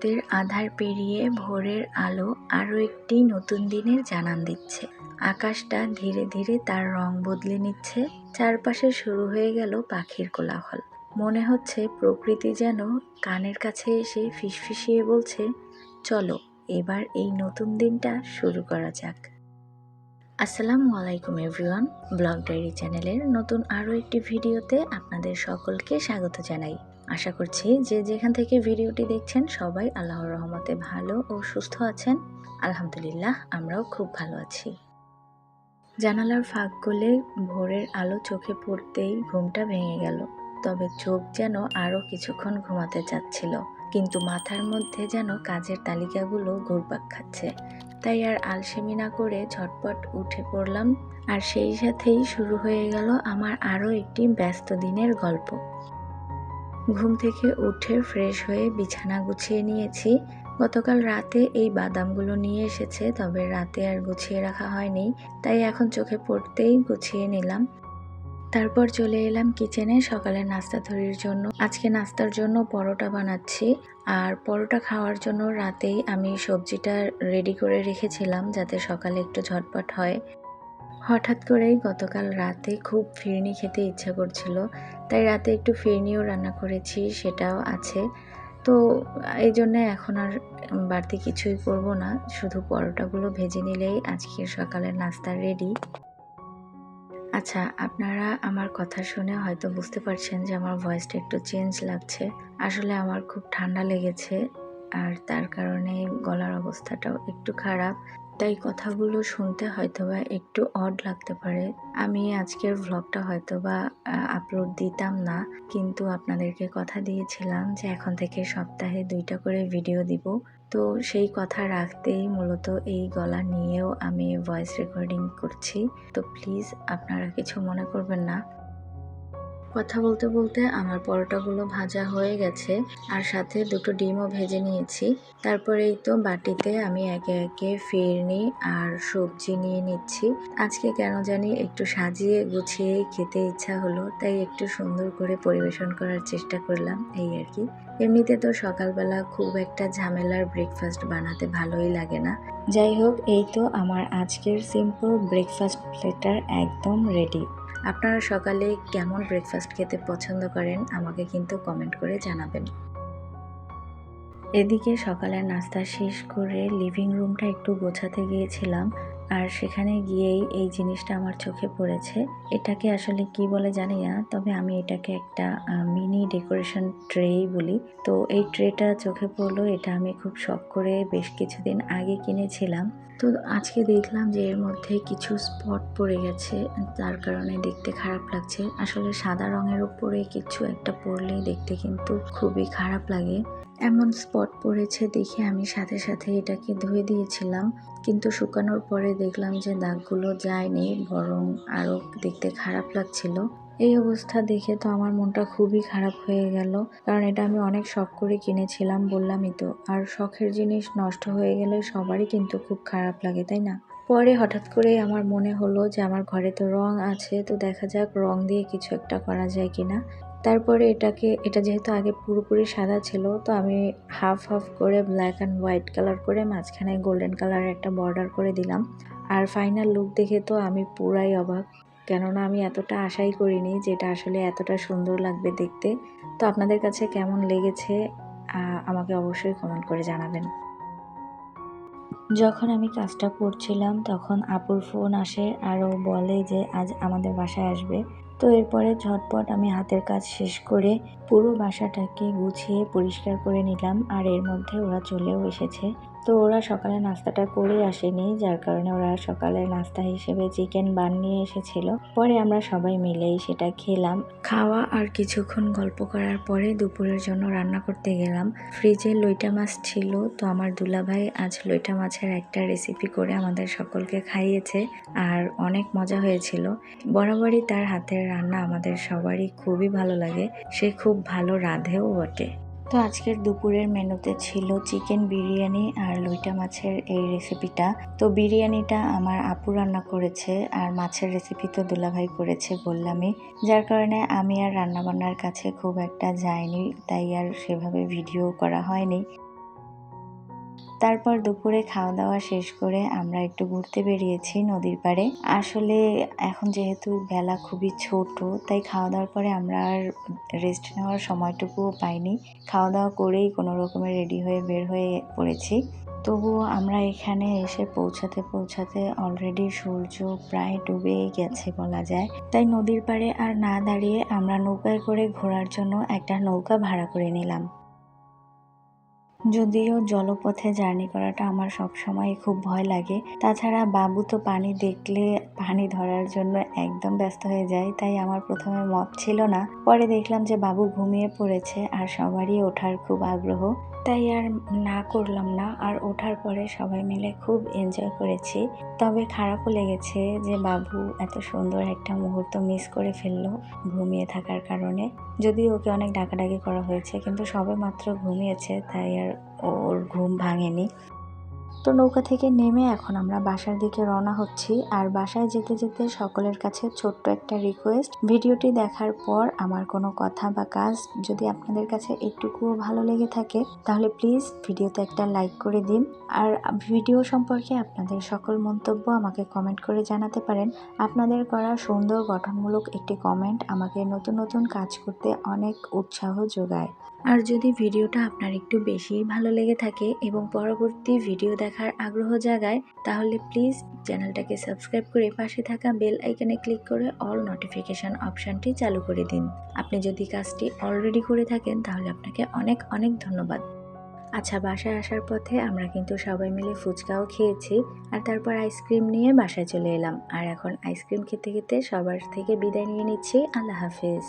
রাতের আধার পেরিয়ে ভোরের আলো আরও একটি নতুন দিনের জানান দিচ্ছে। আকাশটা ধীরে ধীরে তার রং বদলে নিচ্ছে। চারপাশে শুরু হয়ে গেল পাখির কোলাহল। মনে হচ্ছে প্রকৃতি যেন কানের কাছে এসে ফিসফিসিয়ে বলছে, চলো, এবার এই নতুন দিনটা শুরু করা যাক। আসসালামু আলাইকুম এভরিওয়ান, ব্লগ ডায়েরি চ্যানেলের নতুন আরও একটি ভিডিওতে আপনাদের সকলকে স্বাগত জানাই। আশা করছি যে যেখান থেকে ভিডিওটি দেখছেন সবাই আল্লাহর রহমতে ভালো ও সুস্থ আছেন। আলহামদুলিল্লাহ, আমরাও খুব ভালো আছি। জানালার ফাঁক গলে ভোরের আলো চোখে পড়তেই ঘুমটা ভেঙে গেল। তবে চোখ যেন আরও কিছুক্ষণ ঘুমাতে চাচ্ছিল। কিন্তু মাথার মধ্যে যেন কাজের তালিকাগুলো ঘুরপাক খাচ্ছে। তাই আর আলসেমি না করে ঝটপট উঠে পড়লাম। আর সেই সাথেই শুরু হয়ে গেল আমার আরও একটি ব্যস্ত দিনের গল্প। ঘুম থেকে উঠে ফ্রেশ হয়ে বিছানা গুছিয়ে নিয়েছি। গতকাল রাতে এই বাদামগুলো নিয়ে এসেছে, তবে রাতে আর গুছিয়ে রাখা হয়নি, তাই এখন চোখে পড়তেই গুছিয়ে নিলাম। তারপর চলে এলাম কিচেনে, সকালে নাস্তা তৈরির জন্য। আজকে নাস্তার জন্য পরোটা বানাচ্ছি, আর পরোটা খাওয়ার জন্য রাতেই আমি সবজিটা রেডি করে রেখেছিলাম, যাতে সকালে একটু ঝটপট হয়। হঠাৎ করেই গতকাল রাতে খুব ফিরনি খেতে ইচ্ছা করছিল, তাই রাতে একটু ফিরনিও রান্না করেছি, সেটাও আছে। তো এই জন্য এখন আর বাড়তি কিছুই করব না, শুধু পরোটাগুলো ভেজে নিলেই আজকের সকালের নাস্তা রেডি আচ্ছা আপনারা আমার কথা শুনে হয়তো বুঝতে পারছেন যে আমার ভয়েসটা একটু চেঞ্জ লাগছে। আসলে আমার খুব ঠান্ডা লেগেছে, আর তার কারণে গলার অবস্থাটাও একটু খারাপ। তাই কথাগুলো শুনতে হয়তোবা একটু অড লাগতে পারে। আমি আজকের ভ্লগটা হয়তোবা আপলোড দিতাম না, কিন্তু আপনাদেরকে কথা দিয়েছিলাম যে এখন থেকে সপ্তাহে দুইটা করে ভিডিও দিব। তো সেই কথা রাখতেই মূলত এই গলা নিয়েও আমি ভয়েস রেকর্ডিং করছি। তো প্লিজ আপনারা কিছু মনে করবেন না। কথা বলতে বলতে আমার পরোটাগুলো ভাজা হয়ে গেছে, আর সাথে দুটো ডিমও ভেজে নিয়েছি। তারপরে এই তো বাটিতে আমি একে একে ফিরনি আর সবজি নিয়ে নিচ্ছি। আজকে কেন জানি একটু সাজিয়ে গুছিয়ে খেতে ইচ্ছা হলো, তাই একটু সুন্দর করে পরিবেশন করার চেষ্টা করলাম, এই আর কি। এমনিতে তো সকালবেলা খুব একটা ঝামেলার ব্রেকফাস্ট বানাতে ভালোই লাগে না। যাই হোক, এই তো আমার আজকের সিম্পল ব্রেকফাস্ট প্লেটার একদম রেডি আপনারা সকালে কেমন ব্রেকফাস্ট খেতে পছন্দ করেন, আমাকে কিন্তু কমেন্ট করে জানাবেন। এদিকে সকালের নাস্তা শেষ করে লিভিং রুমটা একটু গোছাতে গিয়েছিলাম। আর সেখানে গিয়েই এই জিনিসটা আমার চোখে পড়েছে। এটাকে আসলে কি বলে জানি না, তবে আমি এটাকে একটা মিনি ডেকোরেশন ট্রেই বলি। তো এই ট্রেটা চোখে পড়ল, এটা আমি খুব শখ করে বেশ কিছুদিন আগে কিনেছিলাম। তো আজকে দেখলাম যে এর মধ্যে কিছু স্পট পড়ে গেছে, তার কারণে দেখতে খারাপ লাগছে। আসলে সাদা রঙের উপরে কিছু একটা পড়লেই দেখতে কিন্তু খুবই খারাপ লাগে। এমন স্পট পড়েছে দেখে আমি সাথে সাথে এটাকে ধুয়ে দিয়েছিলাম। কিন্তু শুকানোর পরে দেখলাম যে দাগগুলো যায়নি, বরং আরও দেখতে খারাপ লাগছিল। এই অবস্থা দেখে তো আমার মনটা খুবই খারাপ হয়ে গেল। কারণ এটা আমি অনেক শখ করে কিনেছিলাম, বললামই তো। আর শখের জিনিস নষ্ট হয়ে গেলে সবারই কিন্তু খুব খারাপ লাগে, তাই না? পরে হঠাৎ করে আমার মনে হলো যে আমার ঘরে তো রং আছে, তো দেখা যাক রং দিয়ে কিছু একটা করা যায় কিনা। তারপরে এটাকে, এটা যেহেতু আগে পুরোপুরি সাদা ছিল, তো আমি হাফ হাফ করে ব্ল্যাক অ্যান্ড হোয়াইট কালার করে মাঝখানে গোল্ডেন কালারের একটা বর্ডার করে দিলাম। আর ফাইনাল লুক দেখে তো আমি পুরাই অবাক, কেননা আমি এতটা আশাই করিনি যেটা আসলে এতটা সুন্দর লাগবে দেখতে। তো আপনাদের কাছে কেমন লেগেছে আমাকে অবশ্যই কমেন্ট করে জানাবেন। যখন আমি কাজটা করছিলাম, তখন আপুর ফোন আসে আরও বলে যে, আজ আমাদের বাসায় আসবে। তো এরপরে ঝটপট আমি হাতের কাজ শেষ করে পুরো বাসাটাকে গুছিয়ে পরিষ্কার করে নিলাম আর এর মধ্যে ওরা চলেও এসেছে। তো ওরা সকালে নাস্তাটা করে আসেনি, যার কারণে ওরা সকালে নাস্তা হিসেবে চিকেন বান নিয়ে এসেছিল। পরে আমরা সবাই মিলেই সেটা খেলাম। খাওয়া আর কিছুক্ষণ গল্প করার পরে দুপুরের জন্য রান্না করতে গেলাম। ফ্রিজে লইটা মাছ ছিল, তো আমার দুলাভাই আজ লইটা মাছের একটা রেসিপি করে আমাদের সকলকে খাইয়েছে আর অনেক মজা হয়েছিল। বরাবরই তার হাতের রান্না আমাদের সবারই খুবই ভালো লাগে। সে খুব ভালো রাধেও বটে। তো আজকের দুপুরের মেনুতে ছিল চিকেন বিরিয়ানি আর লইটা মাছের এই রেসিপিটা তো বিরিয়ানিটা আমার আপু রান্না করেছে আর মাছের রেসিপি তো দুলাভাই করেছে বললামই যার কারণে আমি আর রান্নাবান্নার কাছে খুব একটা যাইনি, তাই আর সেভাবে ভিডিও করা হয়নি। তারপর দুপুরে খাওয়া দাওয়া শেষ করে আমরা একটু ঘুরতে বেরিয়েছি নদীর পাড়ে। আসলে এখন যেহেতু বেলা খুবই ছোট, তাই খাওয়া দাওয়ার পরে আমরা আর রেস্ট নেওয়ার সময়টুকুও পাইনি। খাওয়া দাওয়া করেই কোনো রকমে রেডি হয়ে বের হয়ে পড়েছি। তবুও আমরা এখানে এসে পৌঁছাতে পৌঁছাতে অলরেডি সূর্য প্রায় ডুবেই গেছে বলা যায়। তাই নদীর পাড়ে আর না দাঁড়িয়ে আমরা নৌকায় করে ঘোরার জন্য একটা নৌকা ভাড়া করে নিলাম। যদিও জলপথে জার্নি করাটা আমার সবসময় খুব ভয় লাগে, তাছাড়া বাবু তো পানি দেখলে পানি ধরার জন্য একদম ব্যস্ত হয়ে যায়, তাই আমার প্রথমে মত ছিল না। পরে দেখলাম যে বাবু ঘুমিয়ে পড়েছে আর সবারই ওঠার খুব আগ্রহ, তাই আর না করলাম না, আর ওঠার পরে সবাই মিলে খুব এনজয় করেছি। তবে খারাপও লেগেছে যে বাবু এত সুন্দর একটা মুহূর্ত মিস করে ফেলল ঘুমিয়ে থাকার কারণে। যদিও ওকে অনেক ডাকাডাকি করা হয়েছে, কিন্তু সবে মাত্র ঘুমিয়েছে, তাই আর ওর ঘুম ভাঙেনি তো নৌকা থেকে নেমে এখন আমরা বাসার দিকে রওনা হচ্ছি। আর বাসায় যেতে যেতে সকলের কাছে ছোট্ট একটা রিকোয়েস্ট ভিডিওটি দেখার পর আমার কোনো কথা বা কাজ যদি আপনাদের কাছে একটুকুও ভালো লেগে থাকে, তাহলে প্লিজ ভিডিওতে একটা লাইক করে দিন। আর ভিডিও সম্পর্কে আপনাদের সকল মন্তব্য আমাকে কমেন্ট করে জানাতে পারেন। আপনাদের করা সুন্দর গঠনমূলক একটি কমেন্ট আমাকে নতুন নতুন কাজ করতে অনেক উৎসাহ যোগায়। আর যদি ভিডিওটা আপনার একটু বেশি ভালো লেগে থাকে এবং পরবর্তী ভিডিও দেখার আগ্রহ জাগায়, তাহলে প্লিজ চ্যানেলটাকে সাবস্ক্রাইব করে পাশে থাকা বেল আইকনে ক্লিক করে অল নোটিফিকেশন অপশানটি চালু করে দিন। আপনি যদি কাজটি অলরেডি করে থাকেন, তাহলে আপনাকে অনেক অনেক ধন্যবাদ। আচ্ছা বাসায় আসার পথে আমরা কিন্তু সবাই মিলে ফুচকাও খেয়েছি আর তারপর আইসক্রিম নিয়ে বাসায় চলে এলাম। আর এখন আইসক্রিম খেতে খেতে সবার থেকে বিদায় নিয়ে নিচ্ছি। আল্লাহ হাফেজ।